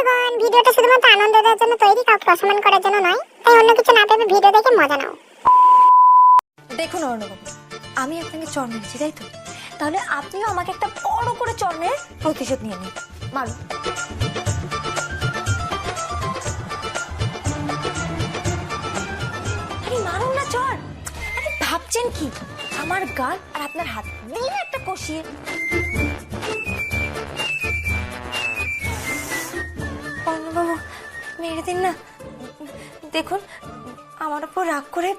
বন্ধুগণ, ভিডিওটা শুধুমাত্র আনন্দ দেওয়ার জন্য তৈরি কাউকে অসম্মান করার জন্য নয়, তাই অন্য কিছু না ভেবে ভিডিও দেখে মজা নাও। দেখুন অর্ণবাবু আমি আপনাকে চর মেরেছি, তাই তো? তাহলে আপনিও আমাকে একটা বড় করে চর প্রতিশোধ নিয়ে নিন। মারুন। ভাবছেন কি? আমার গান আর আপনার হাত দিন একটা কষিয়ে মেরে দিন না। দেখুন, আমার উপর রাগ করে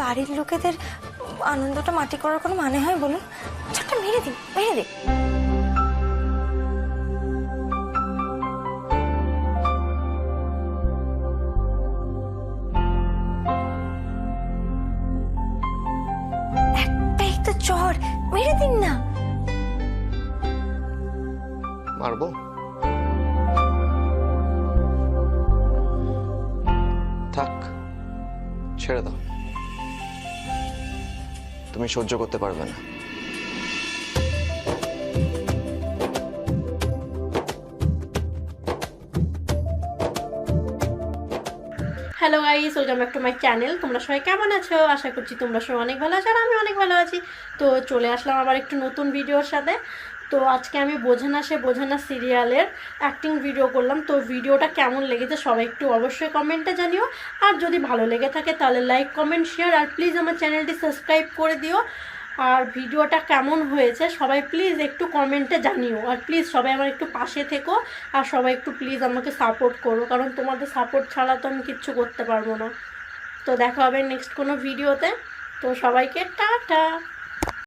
বাড়ির লোকেদের আনন্দটা মাটি করার কোনো মানে হয় বলুন। ছোট্ট মেরে দিন মেরে দিন। একটাই চর মেরে দিন না। মারবো? ছেড়ে দাও। তুমি সহ্য করতে পারবে না। Hello guys welcome back to my channel তোমরা সবাই কেমন আছো? আশা করছি তোমরা সবাই অনেক ভালো আছো আর আমি অনেক ভালো আছি। তো চলে আসলাম আবার একটু নতুন ভিডিওর সাথে। তো আজকে আমি বোঝানা সে বোঝানা সিরিয়ালের অ্যাক্টিং ভিডিও করলাম। তো ভিডিওটা কেমন লেগেছে সবাই একটু অবশ্যই কমেন্টে জানিও। আর যদি ভালো লেগে থাকে তাহলে লাইক কমেন্ট শেয়ার আর প্লিজ আমার চ্যানেলটি সাবস্ক্রাইব করে দিও। আর ভিডিওটা কেমন হয়েছে সবাই প্লিজ একটু কমেন্টে জানিও। আর প্লিজ সবাই আমার একটু পাশে থেকো। আর সবাই একটু প্লিজ আমাকে সাপোর্ট করো। কারণ তোমাদের সাপোর্ট ছাড়া তো আমি কিচ্ছু করতে পারব না। তো দেখা হবে নেক্সট কোনো ভিডিওতে তো সবাইকে টাটা!